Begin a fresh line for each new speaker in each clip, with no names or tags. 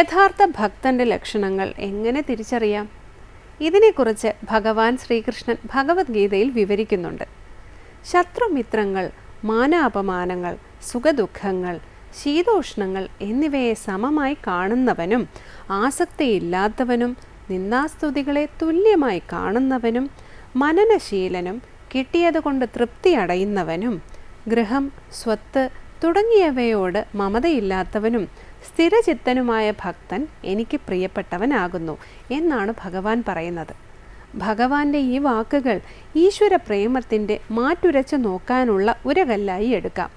യഥാർത്ഥ ഭക്തന്റെ ലക്ഷണങ്ങൾ എങ്ങനെ തിരിച്ചറിയാം? ഇതിനെക്കുറിച്ച് ഭഗവാൻ ശ്രീകൃഷ്ണൻ ഭഗവത്ഗീതയിൽ വിവരിക്കുന്നുണ്ട്. ശത്രുമിത്രങ്ങൾ മാനാപമാനങ്ങൾ സുഖദുഃഖങ്ങൾ ശീതോഷ്ണങ്ങൾ എന്നിവയെ സമമായി കാണുന്നവനും ആസക്തിയില്ലാത്തവനും നിന്ദാസ്തുതികളെ തുല്യമായി കാണുന്നവനും മനനശീലനും കിട്ടിയതുകൊണ്ട് തൃപ്തി അടയുന്നവനും ഗൃഹം സ്വത്ത് തുടങ്ങിയവയോട് മമതയില്ലാത്തവനും സ്ഥിരചിത്തനുമായ ഭക്തൻ എനിക്ക് പ്രിയപ്പെട്ടവനാകുന്നു എന്നാണ് ഭഗവാൻ പറയുന്നത്. ഭഗവാന്റെ ഈ വാക്കുകൾ ഈശ്വര പ്രേമത്തിന്റെ മാറ്റുരച്ചു നോക്കാനുള്ള ഉരകല്ലായി എടുക്കാം.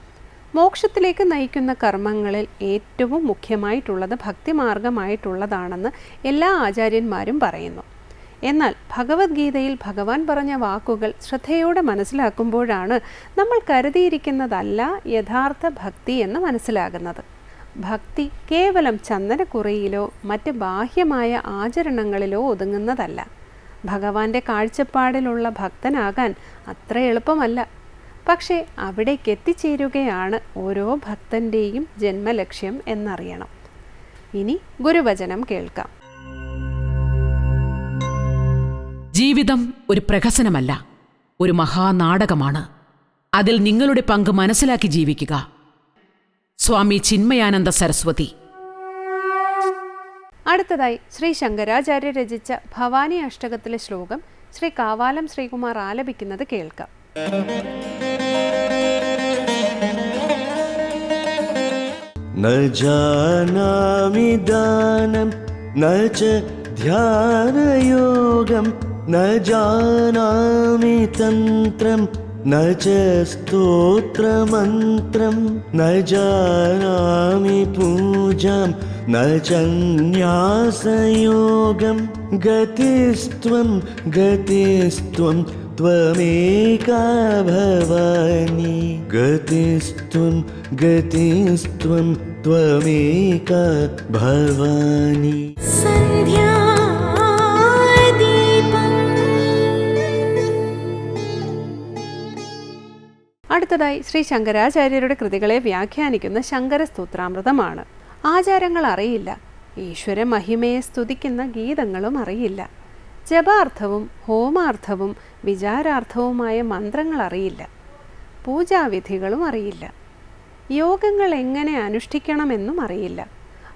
മോക്ഷത്തിലേക്ക് നയിക്കുന്ന കർമ്മങ്ങളിൽ ഏറ്റവും മുഖ്യമായിട്ടുള്ളത് ഭക്തിമാർഗമായിട്ടുള്ളതാണെന്ന് എല്ലാ ആചാര്യന്മാരും പറയുന്നു. എന്നാൽ ഭഗവത്ഗീതയിൽ ഭഗവാൻ പറഞ്ഞ വാക്കുകൾ ശ്രദ്ധയോടെ മനസ്സിലാക്കുമ്പോഴാണ് നമ്മൾ കരുതിയിരിക്കുന്നതല്ല യഥാർത്ഥ ഭക്തി എന്ന് മനസ്സിലാകുന്നത്. ഭക്തി കേവലം ചന്ദനക്കുറിയിലോ മറ്റ് ബാഹ്യമായ ആചരണങ്ങളിലോ ഒതുങ്ങുന്നതല്ല. ഭഗവാന്റെ കാഴ്ചപ്പാടിലുള്ള ഭക്തനാകാൻ അത്ര എളുപ്പമല്ല. പക്ഷേ അവിടേക്ക് എത്തിച്ചേരുകയാണ് ഓരോ ഭക്തന്റെയും ജന്മലക്ഷ്യം എന്നറിയണം. ഇനി ഗുരുവചനം കേൾക്കാം.
ജീവിതം ഒരു പ്രഹസനമല്ല ഒരു മഹാനാടകമാണ്. അതിൽ നിങ്ങളുടെ പങ്ക് മനസ്സിലാക്കി ജീവിക്കുക. സ്വാമി ചിന്മയാനന്ദ സരസ്വതി
അടുത്തതായി ശ്രീ ശങ്കരാചാര്യ രചിച്ച ഭവാനി അഷ്ടകത്തിലെ ശ്ലോകം ശ്രീ കാവാലം ശ്രീകുമാർ ആലപിക്കുന്നത് കേൾക്കാം
न जानामि दानं न च ध्यानयोगं न जानामि तन्त्रं न च स्तोत्रमन्त्रं न जानामि पूजां न च न्यासयोगं गतिस्त्वं गतिस्त्वं त्वमेका भवानि गतिस्त्वं गतिस्त्वं त्वमेका भवानि
അടുത്തതായി ശ്രീ ശങ്കരാചാര്യരുടെ കൃതികളെ വ്യാഖ്യാനിക്കുന്ന ശങ്കരസ്തോത്രാമൃതമാണ്. ആചാരങ്ങൾ അറിയില്ല. ഈശ്വര മഹിമയെ സ്തുതിക്കുന്ന ഗീതങ്ങളും അറിയില്ല. ജപാർത്ഥവും ഹോമാർത്ഥവും വിചാരാർത്ഥവുമായ മന്ത്രങ്ങൾ അറിയില്ല. പൂജാവിധികളും അറിയില്ല. യോഗങ്ങൾ എങ്ങനെ അനുഷ്ഠിക്കണമെന്നും അറിയില്ല.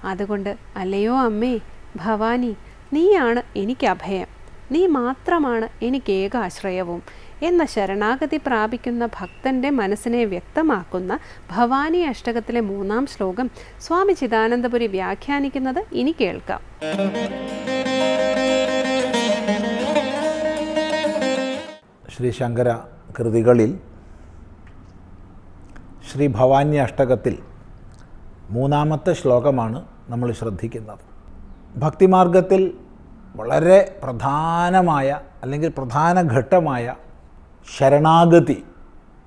അതുകൊണ്ട് അല്ലയോ അമ്മേ ഭവാനി നീയാണ് എനിക്ക് അഭയം. നീ മാത്രമാണ് എനിക്ക് ഏക ആശ്രയവും എന്ന ശരണാഗതി പ്രാപിക്കുന്ന ഭക്തന്റെ മനസ്സിനെ വ്യക്തമാക്കുന്ന ഭവാനി അഷ്ടകത്തിലെ മൂന്നാം ശ്ലോകം സ്വാമി ചിദാനന്ദപുരി വ്യാഖ്യാനിക്കുന്നത് ഇനി കേൾക്കാം.
ശ്രീ ശങ്കര കൃതികളിൽ ശ്രീ ഭവാനി അഷ്ടകത്തിൽ മൂന്നാമത്തെ ശ്ലോകമാണ് നമ്മൾ ശ്രദ്ധിക്കുന്നത്. ഭക്തിമാർഗത്തിൽ വളരെ പ്രധാനമായ അല്ലെങ്കിൽ പ്രധാന ഘട്ടമായ ശരണാഗതി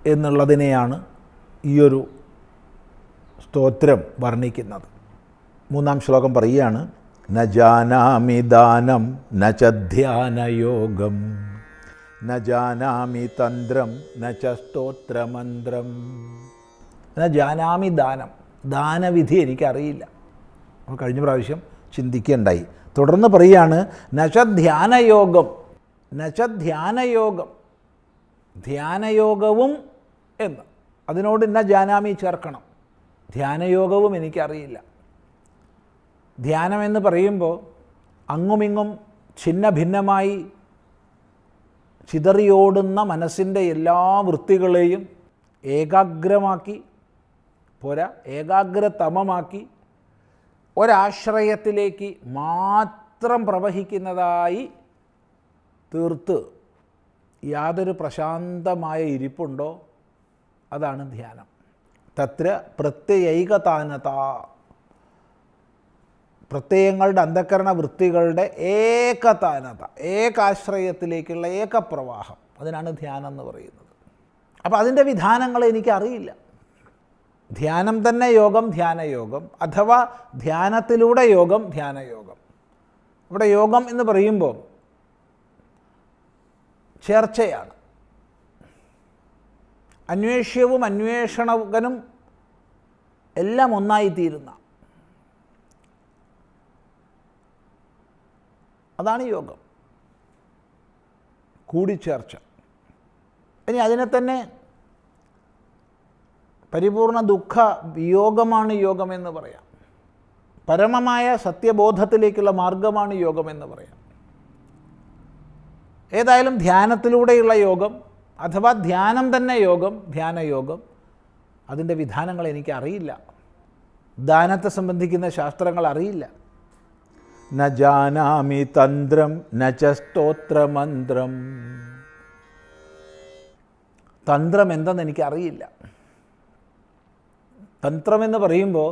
എന്നുള്ളതിനെയാണ് ഈയൊരു സ്തോത്രം വർണിക്കുന്നത്. മൂന്നാം ശ്ലോകം പറയുകയാണ് ന ജാനാമി ദാനം ന ച ധ്യാനയോഗം ന ജാനാമി തന്ത്രം ന ച സ്തോത്രമന്ത്രം. ന ജാനാമി ദാനം ദാനവിധി എനിക്കറിയില്ല. അപ്പോൾ കഴിഞ്ഞ പ്രാവശ്യം ചിന്തിക്കുകയുണ്ടായി തുടർന്ന് പറയുകയാണ് നശധ്യാനയോഗം നശധ്യാനയോഗം ധ്യാനയോഗവും എന്ന്. അതിനോട് ഇന്ന ജാനാമി ചേർക്കണം. ധ്യാനയോഗവും എനിക്കറിയില്ല. ധ്യാനമെന്ന് പറയുമ്പോൾ അങ്ങുമിങ്ങും ഛിന്ന ഭിന്നമായി ചിതറിയോടുന്ന മനസ്സിന്റെ എല്ലാ വൃത്തികളെയും ഏകാഗ്രമാക്കി പോരാ ഏകാഗ്രതമമാക്കി ഒരാശ്രയത്തിലേക്ക് മാത്രം പ്രവഹിക്കുന്നതായി തീർത്ത് യാതൊരു പ്രശാന്തമായ ഇരിപ്പുണ്ടോ? അതാണ് ധ്യാനം. തത്ര പ്രത്യൈകതാനത പ്രത്യയങ്ങളുടെ അന്ധകരണ വൃത്തികളുടെ ഏകതാനത ഏകാശ്രയത്തിലേക്കുള്ള ഏകപ്രവാഹം. അതിനാണ് ധ്യാനം എന്ന് പറയുന്നത്. അപ്പോൾ അതിന്റെ വിധാനങ്ങൾ എനിക്കറിയില്ല. ധ്യാനം തന്നെ യോഗം ധ്യാനയോഗം അഥവാ ധ്യാനത്തിലൂടെ യോഗം ധ്യാനയോഗം ഇവിടെ യോഗം എന്ന് പറയുമ്പോൾ ചേർച്ചയാണ്. അന്വേഷ്യവും അന്വേഷണകനും എല്ലാം ഒന്നായിത്തീരുന്ന. അതാണ് യോഗം. കൂടിച്ചേർച്ച. ഇനി അതിനെ തന്നെ പരിപൂർണ ദുഃഖ വിയോഗമാണ് യോഗമെന്ന് പറയാം. പരമമായ സത്യബോധത്തിലേക്കുള്ള മാർഗമാണ് യോഗമെന്ന് പറയാം. ഏതായാലും ധ്യാനത്തിലൂടെയുള്ള യോഗം അഥവാ ധ്യാനം തന്നെ യോഗം ധ്യാനയോഗം അതിന്റെ വിധാനങ്ങൾ എനിക്കറിയില്ല ദാനത്തെ സംബന്ധിക്കുന്ന ശാസ്ത്രങ്ങൾ അറിയില്ല. ന ജാനാമി തന്ത്രം ന ച സ്തോത്രമന്ത്രം. തന്ത്രം എന്തെന്ന് എനിക്കറിയില്ല. തന്ത്രമെന്ന് പറയുമ്പോൾ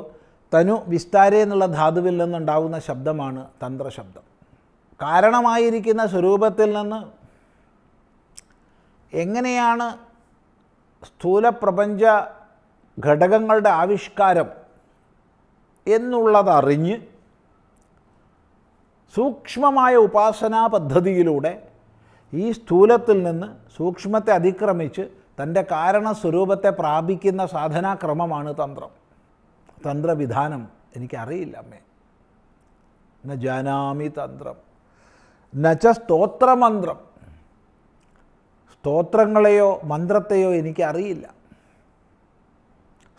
തനു വിസ്താര എന്നുള്ള ധാതുവിൽ നിന്നുണ്ടാവുന്ന ശബ്ദമാണ് തന്ത്രശബ്ദം. കാരണമായിരിക്കുന്ന സ്വരൂപത്തിൽ നിന്ന് എങ്ങനെയാണ് സ്ഥൂലപ്രപഞ്ച ഘടകങ്ങളുടെ ആവിഷ്കാരം എന്നുള്ളതറിഞ്ഞ് സൂക്ഷ്മമായ ഉപാസനാ പദ്ധതിയിലൂടെ ഈ സ്ഥൂലത്തിൽ നിന്ന് സൂക്ഷ്മത്തെ അതിക്രമിച്ച് തന്റെ കാരണസ്വരൂപത്തെ പ്രാപിക്കുന്ന സാധനാക്രമമാണ് തന്ത്രം. തന്ത്രവിധാനം എനിക്കറിയില്ല അമ്മേ. ന ജാനാമി തന്ത്രം. നച്ച സ്തോത്രമന്ത്രം. സ്തോത്രങ്ങളെയോ മന്ത്രത്തെയോ എനിക്കറിയില്ല.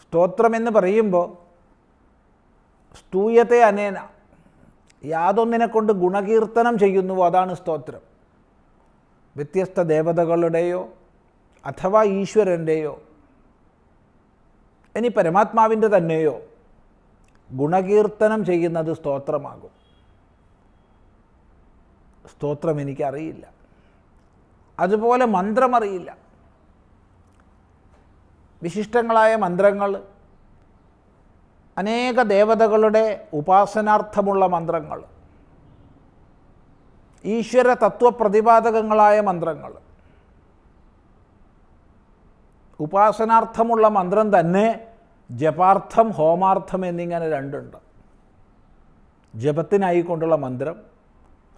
സ്തോത്രം എന്ന് പറയുമ്പോൾ സ്തൂയത്തെ അനേന. യാതൊന്നിനെ കൊണ്ട് ഗുണകീർത്തനം ചെയ്യുന്നുവോ? അതാണ് സ്തോത്രം. വ്യത്യസ്ത ദേവതകളുടെയോ അഥവാ ഈശ്വരന്റെയോ ഇനി പരമാത്മാവിന്റെ തന്നെയോ ഗുണകീർത്തനം ചെയ്യുന്നത് സ്തോത്രമാകും. സ്തോത്രം എനിക്കറിയില്ല. അതുപോലെ മന്ത്രമറിയില്ല. വിശിഷ്ടങ്ങളായ മന്ത്രങ്ങൾ അനേക ദേവതകളുടെ ഉപാസനാർത്ഥമുള്ള മന്ത്രങ്ങൾ ഈശ്വര തത്വപ്രതിപാദകങ്ങളായ മന്ത്രങ്ങൾ ഉപാസനാർത്ഥമുള്ള മന്ത്രം തന്നെ ജപാർത്ഥം ഹോമാർത്ഥം എന്നിങ്ങനെ രണ്ടുണ്ട്. ജപത്തിനായിക്കൊണ്ടുള്ള മന്ത്രം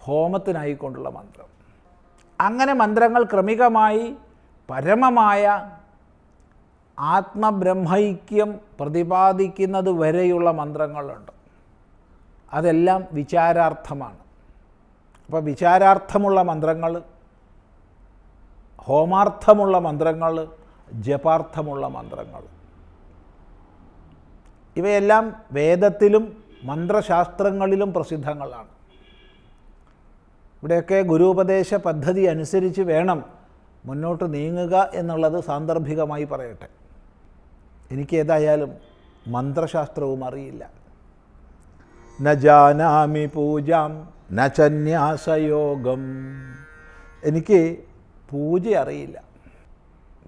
ഹോമത്തിനായിക്കൊണ്ടുള്ള മന്ത്രം. അങ്ങനെ മന്ത്രങ്ങൾ ക്രമികമായി പരമമായ ആത്മബ്രഹ്മൈക്യം പ്രതിപാദിക്കുന്നത് വരെയുള്ള മന്ത്രങ്ങളുണ്ട്. അതെല്ലാം വിചാരാർത്ഥമാണ്. അപ്പോൾ വിചാരാർത്ഥമുള്ള മന്ത്രങ്ങൾ ഹോമാർത്ഥമുള്ള മന്ത്രങ്ങൾ ജപാർത്ഥമുള്ള മന്ത്രങ്ങൾ. ഇവയെല്ലാം വേദത്തിലും മന്ത്രശാസ്ത്രങ്ങളിലും പ്രസിദ്ധങ്ങളാണ്. ഇവിടെയൊക്കെ ഗുരുപദേശ പദ്ധതി അനുസരിച്ച് വേണം മുന്നോട്ട് നീങ്ങുക എന്നുള്ളത് സാന്ദർഭികമായി പറയട്ടെ. എനിക്ക് ഏതായാലും മന്ത്രശാസ്ത്രവും അറിയില്ല. ന ജാനാമി പൂജാം നചന്യാസയോഗം ചന്യാസയോഗം. എനിക്ക് പൂജ അറിയില്ല.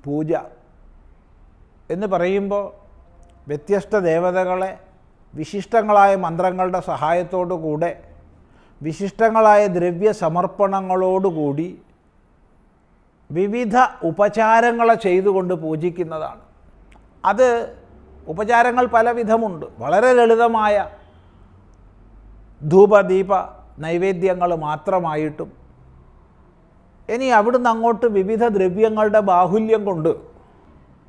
പൂജ എന്ന് പറയുമ്പോൾ വ്യത്യസ്ത ദേവതകളെ വിശിഷ്ടങ്ങളായ മന്ത്രങ്ങളുടെ സഹായത്തോടു കൂടെ വിശിഷ്ടങ്ങളായ ദ്രവ്യ സമർപ്പണങ്ങളോടുകൂടി വിവിധ ഉപചാരങ്ങളെ ചെയ്തുകൊണ്ട് പൂജിക്കുന്നതാണ്. അത് ഉപചാരങ്ങൾ പലവിധമുണ്ട്. വളരെ ലളിതമായ ധൂപദീപ നൈവേദ്യങ്ങൾ മാത്രമായിട്ടും ഇനി അവിടുന്ന് അങ്ങോട്ട് വിവിധ ദ്രവ്യങ്ങളുടെ ബാഹുല്യം കൊണ്ട്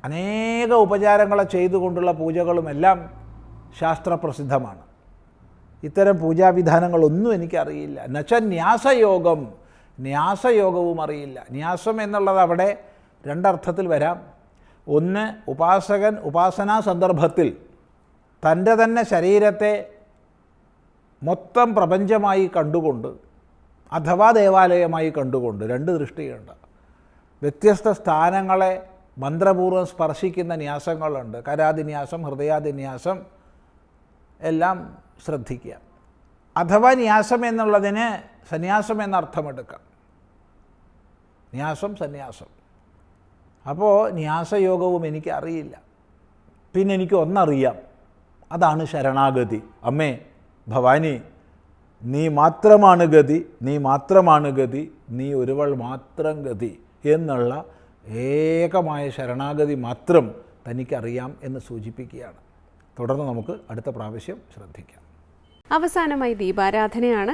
അനേക ഉപചാരങ്ങളെ ചെയ്തുകൊണ്ടുള്ള പൂജകളുമെല്ലാം ശാസ്ത്രപ്രസിദ്ധമാണ്. ഇത്തരം പൂജാവിധാനങ്ങളൊന്നും എനിക്കറിയില്ല. എന്നുവെച്ചാൽ ന്യാസയോഗം. ന്യാസയോഗവും അറിയില്ല. ന്യാസം എന്നുള്ളത് അവിടെ രണ്ടർത്ഥത്തിൽ വരാം. ഒന്ന് ഉപാസകൻ ഉപാസനാ സന്ദർഭത്തിൽ തന്റെ തന്നെ ശരീരത്തെ മൊത്തം പ്രപഞ്ചമായി കണ്ടുകൊണ്ട് അഥവാ ദേവാലയമായി കണ്ടുകൊണ്ട് രണ്ട് ദൃഷ്ടിയുണ്ട്. വ്യത്യസ്ത സ്ഥാനങ്ങളെ മന്ത്രപൂർവം സ്പർശിക്കുന്ന ന്യാസങ്ങളുണ്ട്. കരാതിന്യാസം ഹൃദയാതിന്യാസം എല്ലാം ശ്രദ്ധിക്കുക. അഥവാ ന്യാസം എന്നുള്ളതിന് സന്യാസം എന്നർത്ഥമെടുക്കാം. ന്യാസം സന്യാസം. അപ്പോൾ ന്യാസയോഗവും എനിക്കറിയില്ല. പിന്നെ എനിക്ക് ഒന്നറിയാം അതാണ് ശരണാഗതി. അമ്മേ ഭവാനി നീ മാത്രമാണ് ഗതി നീ മാത്രമാണ് ഗതി നീ ഒരുവൾ മാത്രം ഗതി എന്നുള്ള ഏകമായ ശരണാഗതി മാത്രം തനിക്കറിയാം എന്ന് സൂചിപ്പിക്കുകയാണ്. തുടർന്ന് നമുക്ക് അടുത്ത പ്രാവശ്യം ശ്രദ്ധിക്കാം.
അവസാനമായി ദീപാരാധനയാണ്.